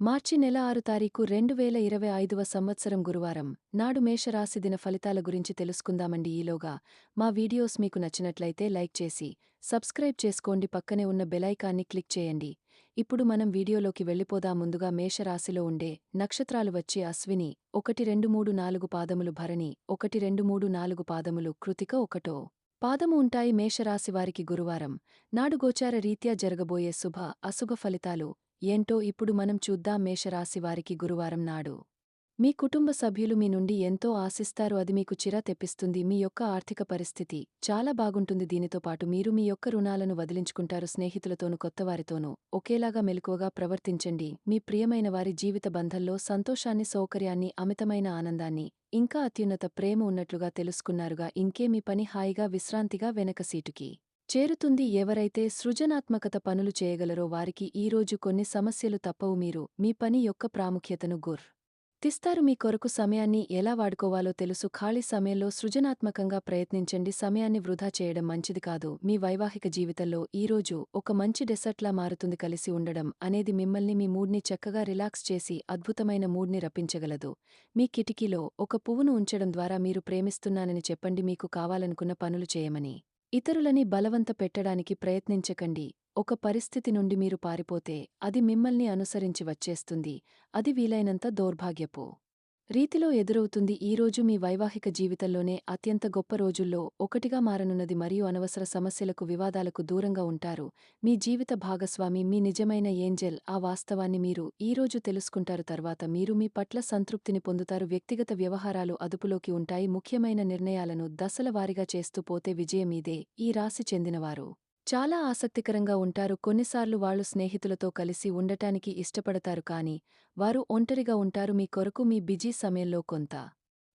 మార్చి నెల ఆరు తారీఖు రెండు వేల ఇరవై ఐదువ సంవత్సరం గురువారం నాడు మేషరాశి దిన ఫలితాల గురించి తెలుసుకుందామండి. ఈలోగా మా వీడియోస్ మీకు నచ్చినట్లయితే లైక్ చేసి సబ్స్క్రైబ్ చేసుకోండి. పక్కనే ఉన్న బెలైకాన్ని క్లిక్ చేయండి. ఇప్పుడు మనం వీడియోలోకి వెళ్ళిపోదా ముందుగా మేషరాశిలో ఉండే నక్షత్రాలు వచ్చే అశ్విని ఒకటి రెండు మూడు నాలుగు పాదములు భరణి ఒకటి రెండు మూడు నాలుగు పాదములు కృతిక ఒకటో పాదము ఉంటాయి మేషరాశివారికి గురువారం. నాడు గోచార రీత్యా జరగబోయే శుభ అశుభ ఫలితాలు ఏంటో ఇప్పుడు మనం చూద్దాం మేషరాశివారికి గురువారం నాడు. మీ కుటుంబ సభ్యులు మీ నుండి ఎంతో ఆశిస్తారు అది మీకు చిరా తెప్పిస్తుంది మీ యొక్క ఆర్థిక పరిస్థితి చాలా బాగుంటుంది దీనితో పాటు మీరు మీ యొక్క రుణాలను వదిలించుకుంటారు స్నేహితులతోనూ కొత్తవారితోనూ. ఒకేలాగా మెలకువగా ప్రవర్తించండి. మీ ప్రియమైన వారి జీవిత బంధంలో సంతోషాన్ని సౌకర్యాన్ని అమితమైన ఆనందాన్ని ఇంకా అత్యున్నత ప్రేమ ఉన్నట్లుగా తెలుసుకున్నారుగా ఇంకే మీ పని హాయిగా విశ్రాంతిగా వెనక సీటుకి. చేరుతుంది ఎవరైతే సృజనాత్మకత పనులు చేయగలరో వారికి ఈరోజు కొన్ని సమస్యలు తప్పవు మీరు. మీ పని యొక్క ప్రాముఖ్యతను గుర్. తిస్తారు మీ కొరకు సమయాన్ని ఎలా వాడుకోవాలో తెలుసు. ఖాళీ సమయంలో సృజనాత్మకంగా ప్రయత్నించండి. సమయాన్ని వృధా చేయడం మంచిది కాదు. మీ వైవాహిక జీవితంలో ఈరోజు ఒక మంచి డెసర్ట్లా మారుతుంది కలిసి ఉండడం అనేది మిమ్మల్ని మీ మూడ్ని చక్కగా రిలాక్స్ చేసి అద్భుతమైన మూడ్ని రప్పించగలదు. మీ కిటికీలో ఒక పువ్వును ఉంచడం ద్వారా మీరు ప్రేమిస్తున్నానని చెప్పండి. మీకు కావాలనుకున్న పనులు చేయమని. ఇతరులని బలవంత పెట్టడానికి ప్రయత్నించకండి. ఒక పరిస్థితి నుండి మీరు పారిపోతే అది మిమ్మల్ని అనుసరించి వచ్చేస్తుంది. అది వీలైనంత దౌర్భాగ్యపు. రీతిలో ఎదురవుతుంది ఈరోజు మీ వైవాహిక జీవితంలోనే అత్యంత గొప్ప రోజుల్లో ఒకటిగా మారనున్నది మరియు అనవసర సమస్యలకు వివాదాలకు దూరంగా ఉంటారు. మీ జీవిత భాగస్వామి మీ నిజమైన ఏంజెల్ ఆ వాస్తవాన్ని మీరు ఈరోజు తెలుసుకుంటారు. తర్వాత మీరు మీ పట్ల సంతృప్తిని పొందుతారు. వ్యక్తిగత వ్యవహారాలు అదుపులోకి ఉంటాయి. ముఖ్యమైన నిర్ణయాలను దశలవారీగా చేస్తూ పోతే విజయమీదే ఈ రాశి చెందినవారు. చాలా ఆసక్తికరంగా ఉంటారు. కొన్నిసార్లు వాళ్ళు స్నేహితులతో కలిసి ఉండటానికి ఇష్టపడతారు కాని వారు ఒంటరిగా ఉంటారు. మీ కొరకు మీ బిజీ సమయంలో కొంత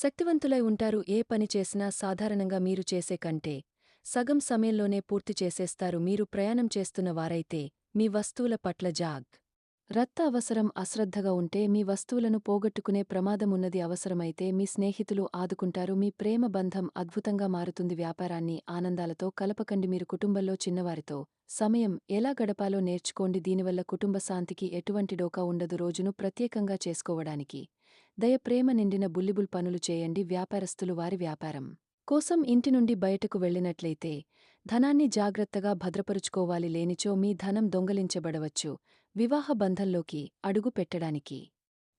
శక్తివంతులై ఉంటారు ఏ పని చేసినా సాధారణంగా మీరు చేసే కంటే. సగం సమయంలోనే పూర్తి చేసేస్తారు మీరు ప్రయాణం చేస్తున్న వారైతే మీ వస్తువుల పట్ల జాగ్. రత్త అవసరం అశ్రద్ధగా ఉంటే మీ వస్తువులను పోగొట్టుకునే ప్రమాదమున్నది అవసరమైతే మీ స్నేహితులు ఆదుకుంటారు మీ ప్రేమ బంధం అద్భుతంగా మారుతుంది వ్యాపారాన్ని ఆనందాలతో కలపకండి మీరు కుటుంబంలో చిన్నవారితో. సమయం ఎలా గడపాలో నేర్చుకోండి దీనివల్ల కుటుంబ శాంతికి ఎటువంటి డోకా ఉండదు రోజును ప్రత్యేకంగా చేసుకోవడానికి. దయ ప్రేమ నిండిన బుల్లిబుల్ పనులు చేయండి వ్యాపారస్తులు వారి వ్యాపారం. కోసం ఇంటి నుండి బయటకు వెళ్ళినట్లయితే ధనాన్ని జాగ్రత్తగా భద్రపరుచుకోవాలి లేనిచో మీ ధనం దొంగలించబడవచ్చు. వివాహ బంధంలోకి అడుగు పెట్టడానికి.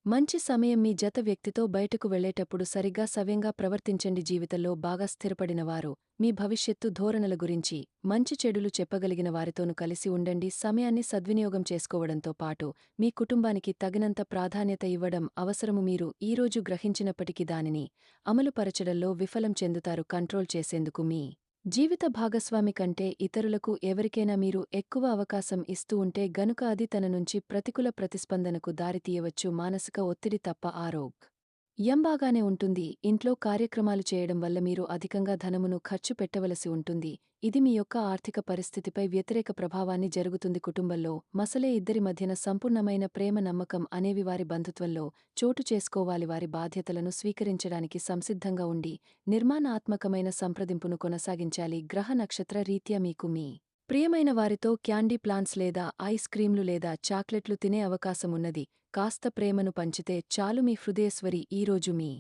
మంచి సమయం మీ జత వ్యక్తితో బయటకు వెళ్ళేటప్పుడు సరిగ్గా సవ్యంగా ప్రవర్తించండి జీవితంలో బాగా స్థిరపడినవారు. మీ భవిష్యత్తు ధోరణుల గురించి మంచి చెడులు చెప్పగలిగిన వారితోనూ కలిసి ఉండండి. సమయాన్ని సద్వినియోగం చేసుకోవడంతో పాటు మీ కుటుంబానికి తగినంత ప్రాధాన్యత ఇవ్వడం అవసరము. మీరు ఈరోజు గ్రహించినప్పటికీ దానిని అమలుపరచడంలో విఫలం చెందుతారు. కంట్రోల్ చేసేందుకు మీ జీవిత భాగస్వామి కంటే ఇతరులకు ఎవరికైనా మీరు ఎక్కువ అవకాశం ఇస్తూ ఉంటే గనుక అది తన నుంచి ప్రతికూల ప్రతిస్పందనకు దారితీయవచ్చు. మానసిక ఒత్తిడి తప్ప ఆరోగ్ ఎంబాగానే ఉంటుంది. ఇంట్లో కార్యక్రమాలు చేయడం వల్ల మీరు అధికంగా ధనమును ఖర్చు పెట్టవలసి ఉంటుంది. ఇది మీ యొక్క ఆర్థిక పరిస్థితిపై వ్యతిరేక ప్రభావాన్ని జరుగుతుంది. కుటుంబంలో మసలే ఇద్దరి మధ్యన సంపూర్ణమైన ప్రేమ నమ్మకం అనేవి వారి బంధుత్వంలో చోటు చేసుకోవాలి. వారి బాధ్యతలను స్వీకరించడానికి సంసిద్ధంగా ఉండి నిర్మాణాత్మకమైన సంప్రదింపును కొనసాగించాలి. గ్రహ నక్షత్ర రీత్యా మీకు మీ ప్రియమైన వారితో క్యాండీ ప్లాన్స్ లేదా ఐస్ క్రీంలు లేదా చాక్లెట్లు తినే అవకాశమున్నది కాస్త ప్రేమను పంచితే చాలు మీ హృదయస్వరి ఈరోజు మీ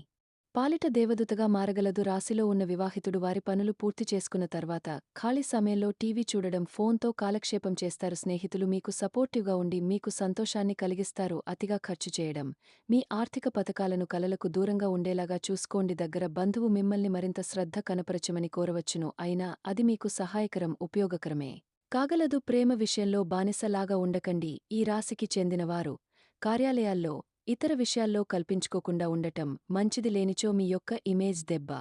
పాలిట దేవదూతగా మారగలదు. రాశిలో ఉన్న వివాహితుడు వారి పనులు పూర్తి చేసుకున్న తర్వాత ఖాళీ సమయంలో టీవీ చూడడం ఫోన్తో కాలక్షేపం చేస్తారు. స్నేహితులు మీకు సపోర్టివ్గా ఉండి మీకు సంతోషాన్ని కలిగిస్తారు. అతిగా ఖర్చు చేయడం మీ ఆర్థిక పథకాలను కలలకు దూరంగా ఉండేలాగా చూసుకోండి. దగ్గర బంధువు మిమ్మల్ని మరింత శ్రద్ధ కనపరచమని కోరవచ్చును. అయినా అది మీకు సహాయకరం ఉపయోగకరమే. కాగలదు ప్రేమ విషయంలో బానిసలాగా ఉండకండి. ఈ రాశికి చెందినవారు కార్యాలయాల్లో ఇతర విషయాల్లో కల్పించుకోకుండా ఉండటం మంచిది లేనిచో మీ యొక్క ఇమేజ్ దెబ్బ.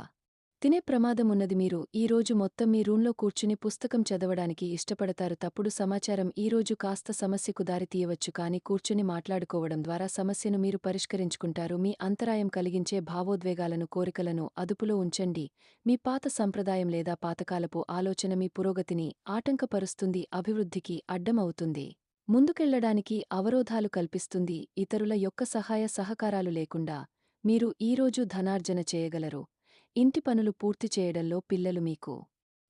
తినే ప్రమాదమున్నది మీరు ఈరోజు మొత్తం మీ రూంలో కూర్చుని పుస్తకం చదవడానికి ఇష్టపడతారు తప్పుడు సమాచారం ఈరోజు కాస్త సమస్యకు దారితీయవచ్చు కాని కూర్చుని మాట్లాడుకోవడం ద్వారా సమస్యను మీరు పరిష్కరించుకుంటారు. మీ అంతరాయం కలిగించే భావోద్వేగాలను కోరికలను అదుపులో ఉంచండి. మీ పాత సంప్రదాయం లేదా పాతకాలపు ఆలోచన మీ పురోగతిని ఆటంకపరుస్తుంది అభివృద్ధికి అడ్డమవుతుంది. ముందుకెళ్ళడానికి అవరోధాలు కల్పిస్తుంది ఇతరుల యొక్క సహాయ సహకారాలు లేకుండా. మీరు ఈరోజు ధనార్జన చేయగలరు. ఇంటి పనులు పూర్తి చేయడంలో పిల్లలు మీకు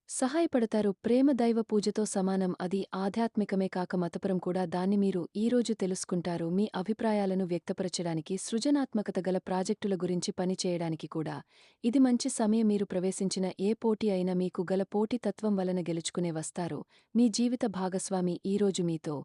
సహాయపడతారు. ప్రేమ దైవ పూజతో సమానం. అది ఆధ్యాత్మికమే కాక మతపరం కూడా. దాన్ని మీరు ఈరోజు తెలుసుకుంటారు. మీ అభిప్రాయాలను వ్యక్తపరచడానికి సృజనాత్మకత గల ప్రాజెక్టుల గురించి పనిచేయడానికి కూడా. ఇది మంచి సమయం. మీరు ప్రవేశించిన ఏ పోటీ అయినా మీకు గల పోటీతత్వం వలన గెలుచుకునే వస్తారు. మీ జీవిత భాగస్వామి ఈరోజు మీతో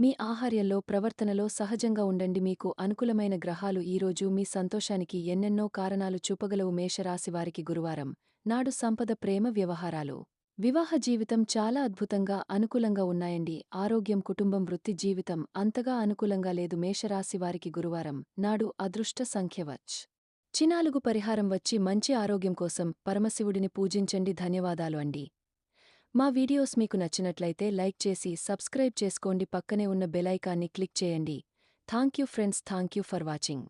మీ ఆహార్యంలో ప్రవర్తనలో సహజంగా ఉండండి. మీకు అనుకూలమైన గ్రహాలు ఈరోజు మీ సంతోషానికి ఎన్నెన్నో కారణాలు చూపగలవు మేషరాశివారికి గురువారం. నాడు సంపద ప్రేమ వ్యవహారాలు. వివాహ జీవితం చాలా అద్భుతంగా అనుకూలంగా ఉన్నాయండి. ఆరోగ్యం కుటుంబం వృత్తి జీవితం అంతగా అనుకూలంగా లేదు మేషరాశివారికి గురువారం. నాడు అదృష్ట సంఖ్యవచ్ చినాలుగు పరిహారం వచ్చి మంచి ఆరోగ్యం కోసం పరమశివుడిని పూజించండి. ధన్యవాదాలు అండి. మా వీడియోస్ మీకు నచ్చినట్లయితే లైక్ చేసి సబ్స్క్రైబ్ చేసుకోండి పక్కనే ఉన్న బెలైకాన్ని క్లిక్ చేయండి. Thank you friends thank you for watching.